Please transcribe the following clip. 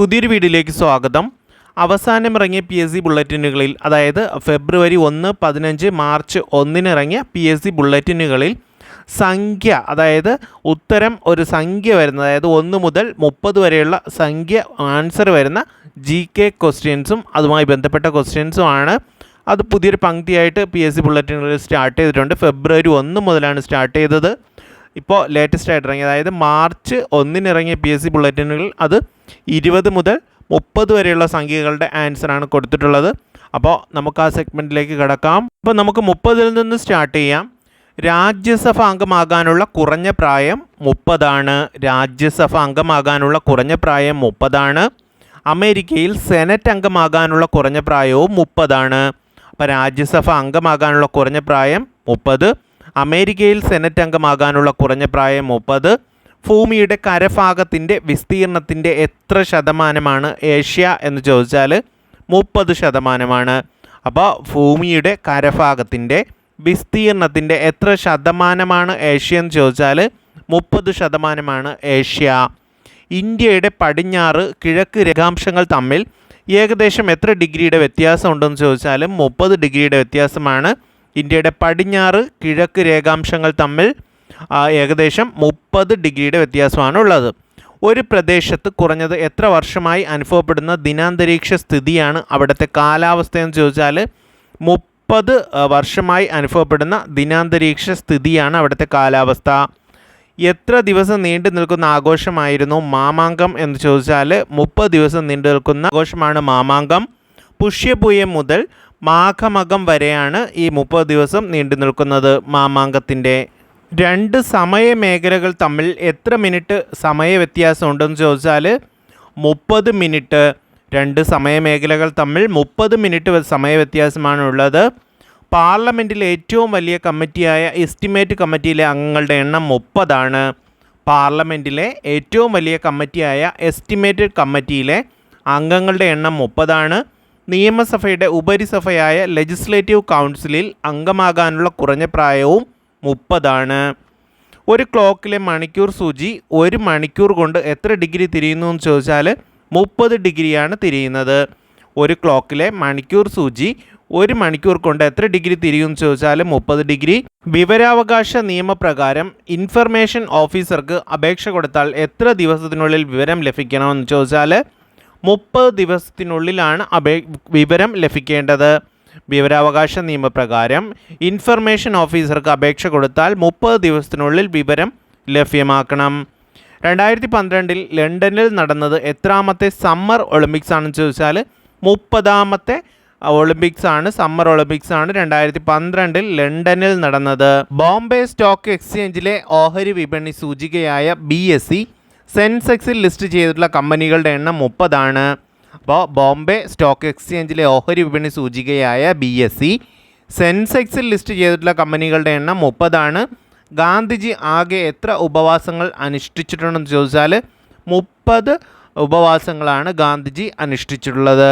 പുതിയൊരു വീഡിയോയിലേക്ക് സ്വാഗതം. അവസാനം ഇറങ്ങിയ പി എസ് സി ബുള്ളറ്റിനുകളിൽ അതായത് ഫെബ്രുവരി ഒന്ന് പതിനഞ്ച് മാർച്ച് ഒന്നിന് ഇറങ്ങിയ പി എസ് സി ബുള്ളറ്റിനുകളിൽ സംഖ്യ അതായത് ഉത്തരം ഒരു സംഖ്യ വരുന്ന അതായത് ഒന്ന് മുതൽ മുപ്പത് വരെയുള്ള സംഖ്യ ആൻസർ വരുന്ന ജി കെ ക്വസ്റ്റ്യൻസും അതുമായി ബന്ധപ്പെട്ട ക്വസ്റ്റ്യൻസും ആണ്. അത് പുതിയൊരു പങ്ക്തിയായിട്ട് പി എസ് സി ബുള്ളറ്റിനുകളിൽ സ്റ്റാർട്ട് ചെയ്തിട്ടുണ്ട്. ഫെബ്രുവരി ഒന്ന് മുതലാണ് സ്റ്റാർട്ട് ചെയ്തത്. ഇപ്പോൾ ലേറ്റസ്റ്റ് ആയിട്ട് ഇറങ്ങി അതായത് മാർച്ച് ഒന്നിന് ഇറങ്ങിയ പി എസ് സി ബുള്ളറ്റിനുകൾ അത് ഇരുപത് മുതൽ മുപ്പത് വരെയുള്ള സംഖ്യകളുടെ ആൻസറാണ് കൊടുത്തിട്ടുള്ളത്. അപ്പോൾ നമുക്ക് ആ സെഗ്മെന്റിലേക്ക് കിടക്കാം. അപ്പോൾ നമുക്ക് മുപ്പതിൽ നിന്ന് സ്റ്റാർട്ട് ചെയ്യാം. രാജ്യസഭ അംഗമാകാനുള്ള കുറഞ്ഞ പ്രായം മുപ്പതാണ്. രാജ്യസഭ അംഗമാകാനുള്ള കുറഞ്ഞ പ്രായം മുപ്പതാണ്. അമേരിക്കയിൽ സെനറ്റ് അംഗമാകാനുള്ള കുറഞ്ഞ പ്രായവും മുപ്പതാണ്. അപ്പോൾ രാജ്യസഭ അംഗമാകാനുള്ള കുറഞ്ഞ പ്രായം മുപ്പത്. അമേരിക്കയിൽ സെനറ്റ് അംഗമാകാനുള്ള കുറഞ്ഞ പ്രായം മുപ്പത്. ഭൂമിയുടെ കരഭാഗത്തിന്റെ വിസ്തീർണത്തിന്റെ എത്ര ശതമാനമാണ് ഏഷ്യ എന്ന് ചോദിച്ചാൽ മുപ്പത് ശതമാനമാണ്. അപ്പോൾ ഭൂമിയുടെ കരഭാഗത്തിന്റെ വിസ്തീർണത്തിന്റെ എത്ര ശതമാനമാണ് ഏഷ്യ എന്ന് ചോദിച്ചാൽ മുപ്പത് ശതമാനമാണ് ഏഷ്യ. ഇന്ത്യയുടെ പടിഞ്ഞാറ് കിഴക്ക് രേഖാംശങ്ങൾ തമ്മിൽ ഏകദേശം എത്ര ഡിഗ്രിയുടെ വ്യത്യാസം ചോദിച്ചാൽ മുപ്പത് ഡിഗ്രിയുടെ വ്യത്യാസമാണ്. ഇന്ത്യയുടെ പടിഞ്ഞാറ് കിഴക്ക് രേഖാംശങ്ങൾ തമ്മിൽ ഏകദേശം മുപ്പത് ഡിഗ്രിയുടെ വ്യത്യാസമാണ് ഉള്ളത് ഒരു പ്രദേശത്ത് കുറഞ്ഞത് എത്ര വർഷമായി അനുഭവപ്പെടുന്ന ദിനാന്തരീക്ഷ സ്ഥിതിയാണ് അവിടുത്തെ കാലാവസ്ഥയെന്ന് ചോദിച്ചാൽ മുപ്പത് വർഷമായി അനുഭവപ്പെടുന്ന ദിനാന്തരീക്ഷ സ്ഥിതിയാണ് അവിടുത്തെ കാലാവസ്ഥ. എത്ര ദിവസം നീണ്ടു നിൽക്കുന്ന ആഘോഷമായിരുന്നു മാമാങ്കം എന്ന് ചോദിച്ചാൽ മുപ്പത് ദിവസം നീണ്ടു നിൽക്കുന്ന ആഘോഷമാണ് മാമാങ്കം. പുഷ്യപൂയം മുതൽ മാഘമകം വരെയാണ് ഈ മുപ്പത് ദിവസം നീണ്ടു നിൽക്കുന്നത് മാമാങ്കത്തിന്റെ. രണ്ട് സമയ മേഖലകൾ തമ്മിൽ എത്ര മിനിറ്റ് സമയ വ്യത്യാസം ഉണ്ടെന്ന് ചോദിച്ചാൽ മുപ്പത് മിനിറ്റ്. രണ്ട് സമയ മേഖലകൾ തമ്മിൽ മുപ്പത് മിനിറ്റ് സമയ വ്യത്യാസമാണ് ഉള്ളത്. പാർലമെന്റിലെ ഏറ്റവും വലിയ കമ്മിറ്റിയായ എസ്റ്റിമേറ്റ് കമ്മിറ്റിയിലെ അംഗങ്ങളുടെ എണ്ണം മുപ്പതാണ്. പാർലമെന്റിലെ ഏറ്റവും വലിയ കമ്മിറ്റിയായ എസ്റ്റിമേറ്റഡ് കമ്മിറ്റിയിലെ അംഗങ്ങളുടെ എണ്ണം മുപ്പതാണ്. നിയമസഭയുടെ ഉപരിസഭയായ ലെജിസ്ലേറ്റീവ് കൗൺസിലിൽ അംഗമാകാനുള്ള കുറഞ്ഞ പ്രായവും മുപ്പതാണ്. ഒരു ക്ലോക്കിലെ മണിക്കൂർ സൂചി ഒരു മണിക്കൂർ കൊണ്ട് എത്ര ഡിഗ്രി തിരിയുന്നു എന്ന് ചോദിച്ചാൽ മുപ്പത് ഡിഗ്രിയാണ് തിരിയുന്നത്. ഒരു ക്ലോക്കിലെ മണിക്കൂർ സൂചി ഒരു മണിക്കൂർ കൊണ്ട് എത്ര ഡിഗ്രി തിരിയുമെന്ന് ചോദിച്ചാൽ മുപ്പത് ഡിഗ്രി. വിവരാവകാശ നിയമപ്രകാരം ഇൻഫർമേഷൻ ഓഫീസർക്ക് അപേക്ഷ കൊടുത്താൽ എത്ര ദിവസത്തിനുള്ളിൽ വിവരം ലഭിക്കണമെന്ന് ചോദിച്ചാൽ മുപ്പത് ദിവസത്തിനുള്ളിലാണ് അപേ വിവരം ലഭിക്കേണ്ടത്. വിവരാവകാശ നിയമപ്രകാരം ഇൻഫർമേഷൻ ഓഫീസർക്ക് അപേക്ഷ കൊടുത്താൽ മുപ്പത് ദിവസത്തിനുള്ളിൽ വിവരം ലഭ്യമാക്കണം. രണ്ടായിരത്തി പന്ത്രണ്ടിൽ ലണ്ടനിൽ നടന്നത് എത്രാമത്തെ സമ്മർ ഒളിമ്പിക്സ് ആണെന്ന് ചോദിച്ചാൽ മുപ്പതാമത്തെ ഒളിമ്പിക്സ് ആണ് സമ്മർ ഒളിമ്പിക്സ് ആണ് രണ്ടായിരത്തി പന്ത്രണ്ടിൽ ലണ്ടനിൽ നടന്നത്. ബോംബെ സ്റ്റോക്ക് എക്സ്ചേഞ്ചിലെ ഓഹരി വിപണി സൂചികയായ ബി എസ് സി സെൻസെക്സിൽ ലിസ്റ്റ് ചെയ്തിട്ടുള്ള കമ്പനികളുടെ എണ്ണം മുപ്പതാണ്. അപ്പോൾ ബോംബെ സ്റ്റോക്ക് എക്സ്ചേഞ്ചിലെ ഓഹരി വിപണി സൂചികയായ ബി എസ് സി സെൻസെക്സിൽ ലിസ്റ്റ് ചെയ്തിട്ടുള്ള കമ്പനികളുടെ എണ്ണം മുപ്പതാണ്. ഗാന്ധിജി ആകെ എത്ര ഉപവാസങ്ങൾ അനുഷ്ഠിച്ചിട്ടുണ്ടെന്ന് ചോദിച്ചാൽ മുപ്പത് ഉപവാസങ്ങളാണ് ഗാന്ധിജി അനുഷ്ഠിച്ചിട്ടുള്ളത്.